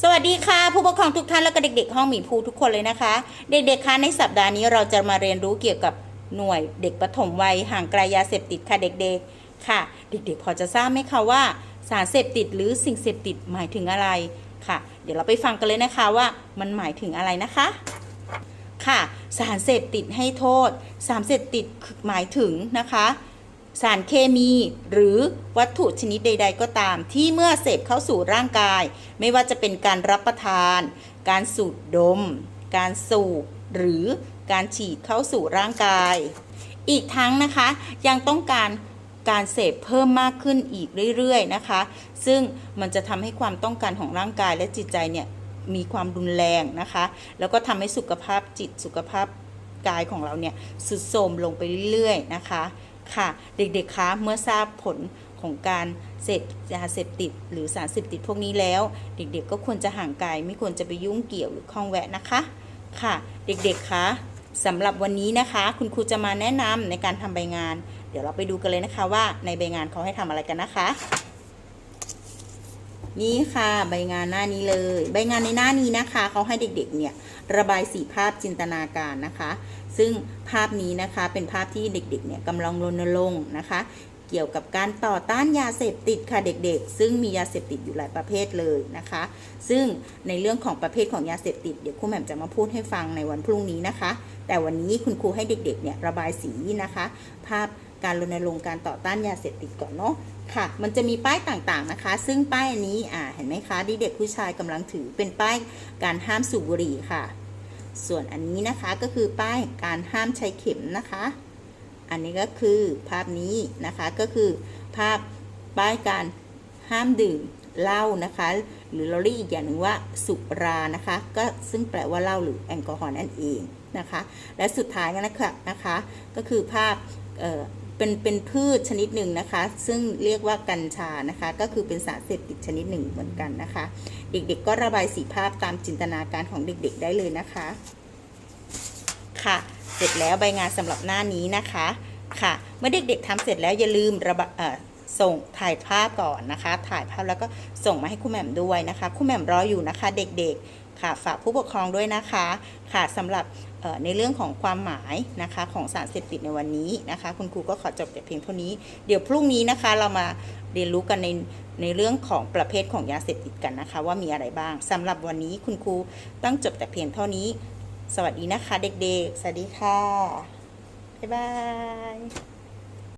สวัสดีค่ะ ผู้ปกครองทุกท่านและก็เด็กๆ ห้องหมีภูทุกคนเลยนะคะ เด็กๆคะในสัปดาห์นี้เราจะมาเรียนรู้เกี่ยวกับหน่วยเด็กปฐมวัยห่างไกลยาเสพติดค่ะเด็กๆค่ะ เด็กๆ พอจะทราบไหมคะว่าสารเสพติดหรือสิ่งเสพติดหมายถึงอะไรค่ะ เดี๋ยวเราไปฟังกันเลยนะคะว่ามันหมายถึงอะไรนะคะค่ะ สารเสพติดให้โทษ สารเสพติดหมายถึงนะคะ สารเคมี หรือวัตถุชนิดใด ๆ ก็ตาม ที่เมื่อเสพเข้าสู่ร่างกาย ไม่ว่าจะเป็นการรับประทาน การสูดดม การสูบหรือการฉีดเข้าสู่ร่างกาย อีกทั้งนะคะยังต้องการการเสพเพิ่มมากขึ้นอีกเรื่อยๆนะคะ ซึ่งมันจะทำให้ความต้องการของร่างกายและจิตใจเนี่ยมีความรุนแรงนะคะ แล้วก็ทำให้สุขภาพจิตสุขภาพกายของเราเนี่ยสุดโทรมลงไปเรื่อยๆนะคะ ค่ะ เด็กๆคะเมื่อทราบผลของการเสพยาเสพติด หรือสารเสพติดพวกนี้แล้ว เด็กๆก็ควรจะห่างไกลไม่ควรจะไปยุ่งเกี่ยวหรือข้องแวะนะคะ ค่ะ เด็กๆคะสำหรับวันนี้นะคะ คุณครูจะมาแนะนำในการทำใบงาน เดี๋ยวเราไปดูกันเลยนะคะว่าในใบงานเขาให้ทำอะไรกันนะคะ นี่ค่ะใบงานหน้านี้เลย ใบงานในหน้านี้นะคะเขาให้เด็กๆเนี่ยระบายสีภาพจินตนาการนะคะ ซึ่งภาพนี้นะคะเป็นภาพที่เด็กๆเนี่ยกำลังรณรงค์นะคะ เกี่ยวกับการต่อต้านยาเสพติดค่ะเด็กๆ ซึ่งมียาเสพติดอยู่หลายประเภทเลยนะคะ ซึ่งในเรื่องของประเภทของยาเสพติดเดี๋ยวครูแหม่มจะมาพูดให้ฟังในวันพรุ่งนี้นะคะ แต่วันนี้คุณครูให้เด็กๆเนี่ยระบายสีนะคะ ภาพ การรณรงค์การต่อต้านยาเสพติดก่อนเนาะค่ะ มันจะมีป้ายต่างๆนะคะ ซึ่งป้ายอันนี้อ่าเห็นไหมคะที่เด็กผู้ชายกำลังถือเป็นป้ายการห้ามสูบบุหรี่ค่ะ ส่วนอันนี้นะคะก็คือป้ายการห้ามใช้เข็มนะคะ อันนี้ก็คือภาพนี้นะคะก็คือภาพป้ายการห้ามดื่มเหล้านะคะ หรือเราเรียกอีกอย่างหนึ่งว่าสุรานะคะ ก็ซึ่งแปลว่าเหล้าหรือแอลกอฮอล์นั่นเองนะคะ และสุดท้ายนะคะนะคะ ก็คือภาพ เป็นเป็นพืชชนิดหนึ่งนะคะ ซึ่งเรียกว่ากัญชานะคะ ก็คือเป็นสารเสพติดชนิดหนึ่งเหมือนกันนะคะ เด็กๆก็ระบายสีภาพตามจินตนาการของเด็กๆ ได้เลยนะคะ ค่ะ เสร็จแล้วใบงานสำหรับหน้านี้นะคะ ค่ะ เมื่อเด็กๆทำเสร็จแล้วอย่าลืมระบะเอ่อส่งถ่ายภาพก่อนนะคะ ถ่ายภาพแล้วก็ส่งมาให้คุณแหม่มด้วยนะคะคุณแหม่มรออยู่นะคะ เด็กๆ ค่ะฝากผู้ปกครองด้วยนะคะค่ะสำหรับในเรื่องของความหมายนะคะของสารเสพติดในวันนี้นะคะ คุณครูก็ขอจบแต่เพียงเท่านี้ เดี๋ยวพรุ่งนี้นะคะเรามาเรียนรู้กันในในเรื่องของประเภทของยาเสพติดกันนะคะ ว่ามีอะไรบ้างสำหรับวันนี้คุณครูต้องจบแต่เพียงเท่านี้ สวัสดีนะคะเด็กๆ สวัสดีค่ะ บ๊ายบาย